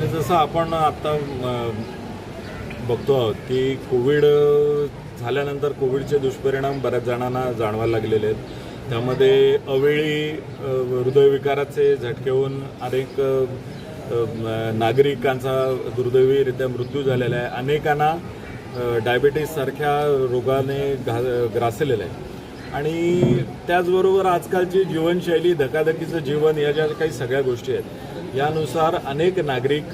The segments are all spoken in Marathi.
जसं आपण आता बघतो आहोत की कोविड झाल्यानंतर कोविडचे दुष्परिणाम बऱ्याच जणांना जाणवायला लागलेले आहेत. त्यामध्ये अवेळी हृदयविकाराचे झटके होऊन अनेक नागरिकांचा दुर्दैवीरित्या मृत्यू झालेला आहे. अनेकांना डायबिटीससारख्या रोगाने घा ग्रासलेलं आहे आणि त्याचबरोबर आजकालची जीवनशैली धकाधकीचं जीवन या ज्या काही सगळ्या गोष्टी आहेत यानुसार अनेक नागरिक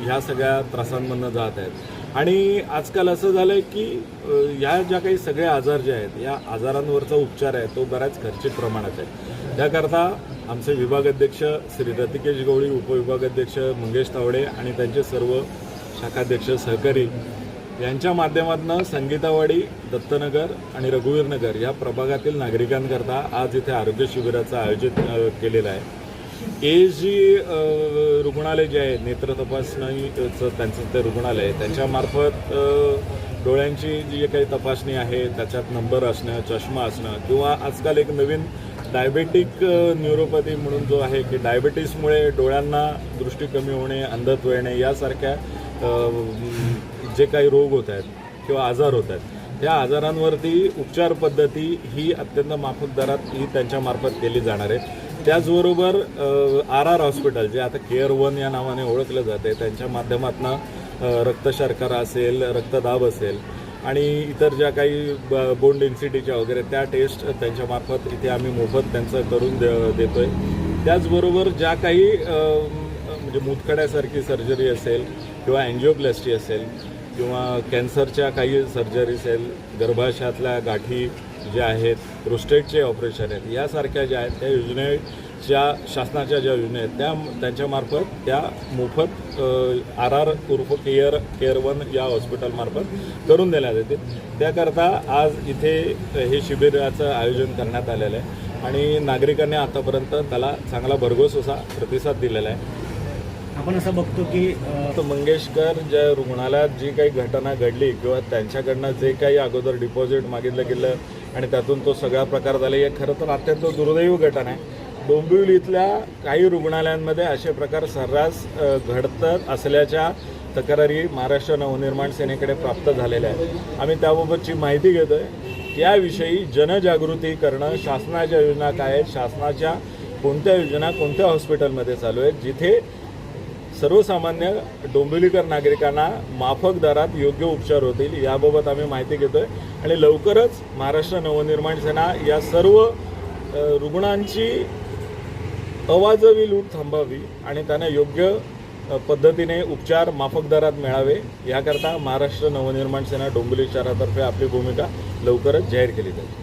ह्या सगळ्या त्रासांमधनं जात आहेत. आणि आजकाल असं झालं आहे की ह्या ज्या काही सगळे आजार जे आहेत या आजारांवरचा उपचार आहे तो बऱ्याच खर्चिक प्रमाणात आहे. त्याकरता आमचे विभागाध्यक्ष श्री रतिकेश गवळी उपविभागाध्यक्ष मंगेश तावडे आणि त्यांचे सर्व शाखाध्यक्ष सहकारी यांच्या माध्यमातून संगीतावाडी दत्तनगर आणि रघुवीरनगर या प्रभागातील नागरिकांकरता आज इथे आरोग्य शिबिराचं आयोजित केलेलं आहे. ए जी रुग्णालय जे आहे नेत्र तपासणीचं त्यांचं ते रुग्णालय आहे. त्यांच्यामार्फत डोळ्यांची जी काही तपासणी आहे त्याच्यात नंबर असणं चष्मा असणं किंवा आजकाल एक नवीन डायबेटिक न्युरोपॅथी म्हणून जो आहे की डायबेटीसमुळे डोळ्यांना दृष्टी कमी होणे अंधत्व येणे यासारख्या जे काही रोग होत आहेत किंवा आजार होत आहेत त्या आजारांवरती उपचार पद्धती ही अत्यंत माफक दरात ही त्यांच्यामार्फत केली जाणार आहे. त्याचबरोबर आर आर हॉस्पिटल जे आता केअर वन या नावाने ओळखलं जाते त्यांच्या माध्यमातून रक्तशर्करा असेल रक्तदाब असेल आणि इतर ज्या काही ब- बोन डेन्सिटीच्या वगैरे त्या टेस्ट त्यांच्यामार्फत इथे आम्ही मोफत त्यांचं करून दे देतोय. त्याचबरोबर ज्या काही म्हणजे मुतखड्यासारखी सर्जरी असेल किंवा अँजिओप्लॅस्टी असेल किंवा कॅन्सरच्या काही सर्जरी असेल गर्भाशयातल्या गाठी ज्या आहेत प्रोस्टेटचे ऑपरेशन आहेत यासारख्या ज्या आहेत त्या योजनेच्या शासनाच्या ज्या योजना आहेत त्या त्यांच्यामार्फत त्या मोफत आर आर उर्फ केअर केअर वन या हॉस्पिटलमार्फत करून देण्यात येते त्याकरता आज इथे हे शिबिराचं आयोजन करण्यात आलेलं आहे आणि नागरिकांनी आतापर्यंत त्याला चांगला भरघोस असा प्रतिसाद दिलेला आहे. आपण असं बघतो की मंगेशकर ज्या रुग्णालयात जी काही घटना घडली किंवा त्यांच्याकडनं जे काही अगोदर डिपॉझिट मागितलं गेलं आणि त्यातून तो सगळा प्रकार झाला. हे खरं तर अत्यंत दुर्दैवी घटना आहे. डोंबिवलीतल्या काही रुग्णालयांमध्ये असे प्रकार सर्रास घडत असल्याच्या तक्रारी महाराष्ट्र नवनिर्माण सेनेकडे प्राप्त झालेल्या आहेत. आम्ही त्याबाबतची माहिती घेतो आहे त्याविषयी जनजागृती करणं शासनाच्या योजना काय आहेत? शासनाच्या कोणत्या योजना कोणत्या हॉस्पिटलमध्ये चालू आहेत? जिथे सर्वसामान्य डोंबिवलीकर नागरिकांना माफक दरात योग्य उपचार होतील याबाबत आम्ही माहिती घेतोय. आणि लवकरच महाराष्ट्र नवनिर्माण सेना या सर्व रुग्णांची अवाजवी लूट थांबावी आणि त्यांना योग्य पद्धतीने उपचार माफक दरात मिळावे याकरता महाराष्ट्र नवनिर्माण सेना डोंबिवली शहरातर्फे आपली भूमिका लवकरच जाहीर केली जाईल.